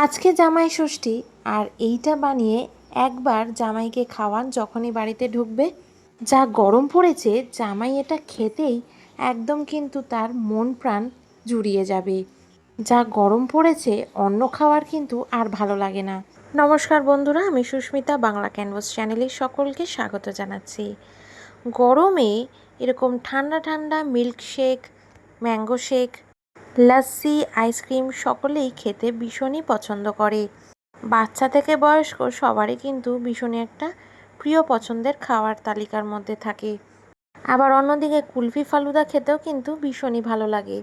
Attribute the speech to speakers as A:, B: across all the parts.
A: আজকে জামাই ষষ্ঠী, আর এইটা বানিয়ে একবার জামাইকে খাওয়ান যখনই বাড়িতে ঢুকবে। যা গরম পড়েছে, জামাই এটা খেতেই একদম কিন্তু তার মন প্রাণ জুড়িয়ে যাবে। যা গরম পড়েছে অন্য খাওয়ার কিন্তু আর ভালো লাগে না। নমস্কার বন্ধুরা, আমি সুস্মিতা, বাংলা ক্যানভাস চ্যানেলে সকলকে স্বাগত জানাচ্ছি। গরমে এরকম ঠান্ডা ঠান্ডা milkshake mango shake lassi ice cream সকলেই খেতে ভীষণই পছন্দ করে। বাচ্চা থেকে বয়স্ক সবারই কিন্তু ভীষণই একটা প্রিয় পছন্দের খাওয়ার তালিকার মধ্যে থাকে। আবার অন্যদিকে কুলফি ফালুদা খেতেও কিন্তু ভীষণই ভালো লাগে।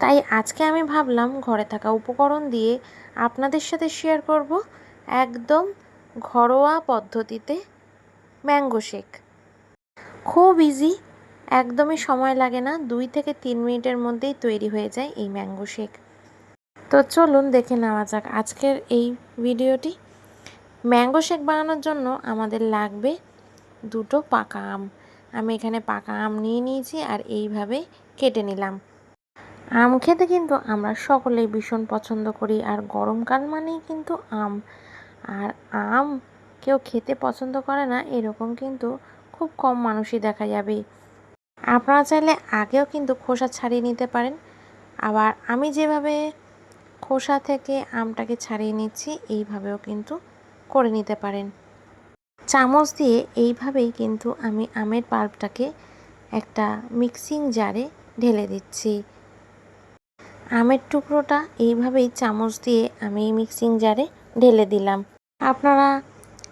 A: তাই আজকে আমি ভাবলাম ঘরে থাকা উপকরণ দিয়ে আপনাদের সাথে শেয়ার করব একদম ঘরোয়া পদ্ধতিতে ম্যাঙ্গো শেক। খুব ইজি একদমই সময় লাগে না, দুই থেকে তিন মিনিটের মধ্যেই তৈরি হয়ে যায় এই ম্যাঙ্গো শেক। তো চলুন দেখে নেওয়া যাক আজকের এই ভিডিওটি। ম্যাঙ্গো শেক বানানোর জন্য আমাদের লাগবে দুটো পাকা আম। আমি এখানে পাকা আম নিয়ে নিয়েছি আর এইভাবে কেটে নিলাম। আম খেতে কিন্তু আমরা সকলেই ভীষণ পছন্দ করি আর গরমকাল মানেই কিন্তু আম। আর আম কেউ খেতে পছন্দ করে না, এরকম কিন্তু খুব কম মানুষই দেখা যাবে আপনারা চাইলে আগেও কিন্তু খোসা ছাড়িয়ে নিতে পারেন। আবার আমি যেভাবে খোসা থেকে আমটাকে ছাড়িয়ে নিচ্ছি, এইভাবেও কিন্তু করে নিতে পারেন। চামচ দিয়ে এইভাবেই কিন্তু আমি আমের পাল্পটাকে একটা মিক্সিং জারে ঢেলে দিচ্ছি। আমের টুকরোটা এইভাবেই চামচ দিয়ে আমি মিক্সিং জারে ঢেলে দিলাম। আপনারা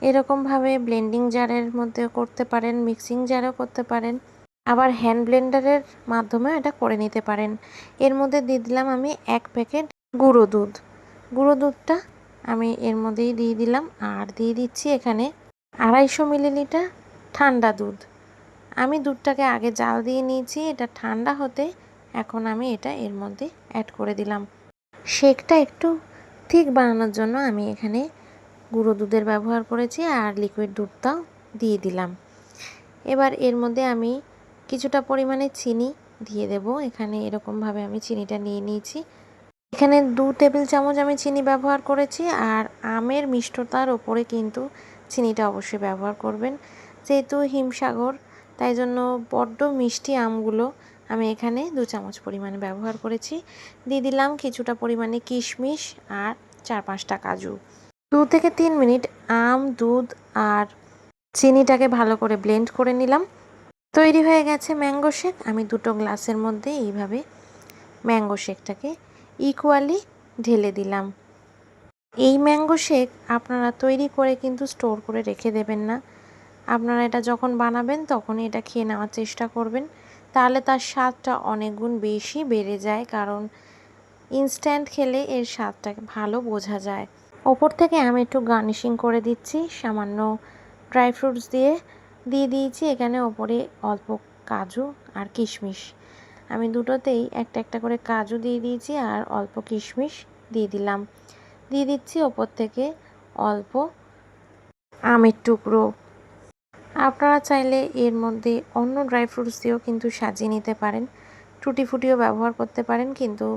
A: এরকমভাবে ব্লেন্ডিং জারের মধ্যে করতে পারেন, মিক্সিং জারেও করতে পারেন। আবার হ্যান্ড ব্লেন্ডারের মাধ্যমে এটা করে নিতে পারেন। এর মধ্যে দিয়ে দিলাম আমি এক প্যাকেট গুঁড়ো দুধ। গুঁড়ো দুধটা আমি এর মধ্যেই দিয়ে দিলাম আর দিয়ে দিচ্ছি এখানে আড়াইশো মিলিলিটার ঠান্ডা দুধ। আমি দুধটাকে আগে জাল দিয়ে নিয়েছি, এটা ঠান্ডা হতে এখন আমি এটা এর মধ্যে অ্যাড করে দিলাম। শেকটা একটু ঠিক বানানোর জন্য আমি এখানে গুঁড়ো দুধের ব্যবহার করেছি আর লিকুইড দুধটাও দিয়ে দিলাম। এবার এর মধ্যে আমি কিছুটা পরিমাণে চিনি দিয়ে দেব। এখানে এরকমভাবে আমি চিনিটা নিয়ে নিয়েছি। এখানে দু টেবিল চামচ আমি চিনি ব্যবহার করেছি আর আমের মিষ্টতার ওপরে কিন্তু চিনিটা অবশ্যই ব্যবহার করবেন। যেহেতু হিমসাগর, তাই জন্য বড্ড মিষ্টি আমগুলো আমি এখানে দু চামচ পরিমাণে ব্যবহার করেছি। দিয়ে দিলাম কিছুটা পরিমাণে কিশমিশ আর চার পাঁচটা কাজু। দু থেকে তিন মিনিট আম, দুধ আর চিনিটাকে ভালো করে ব্লেন্ড করে নিলাম। তৈরি হয়ে গেছে ম্যাঙ্গো শেক। আমি দুটো গ্লাসের মধ্যে এইভাবে ম্যাঙ্গো শেকটাকে ইকুয়ালি ঢেলে দিলাম। এই ম্যাঙ্গো শেক আপনারা তৈরি করে কিন্তু স্টোর করে রেখে দেবেন না। আপনারা এটা যখন বানাবেন তখনই এটা খেয়ে নেওয়ার চেষ্টা করবেন। তাহলে তার স্বাদটা অনেক গুণ বেশি বেড়ে যায়, কারণ ইনস্ট্যান্ট খেলে এর স্বাদটা ভালো বোঝা যায়। ওপর থেকে আমি একটু গার্নিশিং করে দিচ্ছি, সামান্য ড্রাই ফ্রুটস দিয়ে। দিয়ে দিয়েছি এখানে ওপরে অল্প কাজু আর কিশমিশ। আমি দুটোতেই একটা একটা করে কাজু দিয়ে দিয়েছি আর অল্প কিশমিশ দিয়ে দিলাম। দিয়ে দিচ্ছি ওপর থেকে অল্প আমের টুকরো। আপনারা চাইলে এর মধ্যে অন্য ড্রাই ফ্রুটস দিয়েও কিন্তু সাজিয়ে নিতে পারেন। টুটি ফুটিও ব্যবহার করতে পারেন, কিন্তু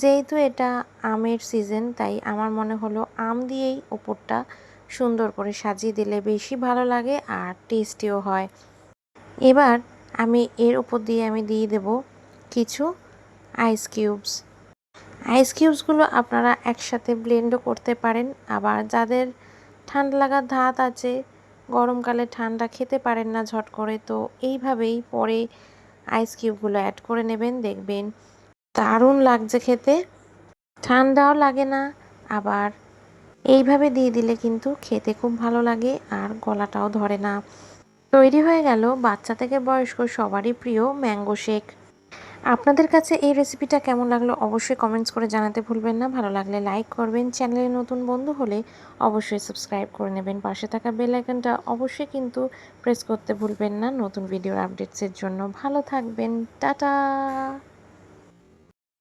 A: যেহেতু এটা আমের সিজন, তাই আমার মনে হলো আম দিয়েই ওপরটা সুন্দর করে সাজিয়ে দিলে বেশি ভালো লাগে আর টেস্টিও হয়। এবার আমি এর উপর দিয়ে আমি দিয়ে দেব কিছু আইস কিউবস আইস কিউবসগুলো আপনারা একসাথে ব্লেন্ডও করতে পারেন। আবার যাদের ঠান্ডা লাগার ধাত আছে, গরমকালে ঠান্ডা খেতে পারেন না ঝট করে, তো এইভাবেই পরে আইস কিউবগুলো অ্যাড করে নেবেন, দেখবেন দারুণ লাগছে খেতে। ঠান্ডাও লাগে না, আবার এইভাবে দিয়ে দিলে কিন্তু খেতে খুব ভালো লাগে আর গলাটাও ধরে না। তৈরি হয়ে গেল বাচ্চা থেকে বয়স্ক সবারই প্রিয় ম্যাঙ্গো শেক। আপনাদের কাছে এই রেসিপিটা কেমন লাগল অবশ্যই কমেন্টস করে জানাতে ভুলবেন না। ভালো লাগলে লাইক করবেন। চ্যানেলে নতুন বন্ধু হলে অবশ্যই সাবস্ক্রাইব করে নেবেন। পাশে থাকা বেল আইকনটা অবশ্যই কিন্তু প্রেস করতে ভুলবেন না। নতুন ভিডিওর আপডেটসের জন্য ভালো থাকবেন। টাটা!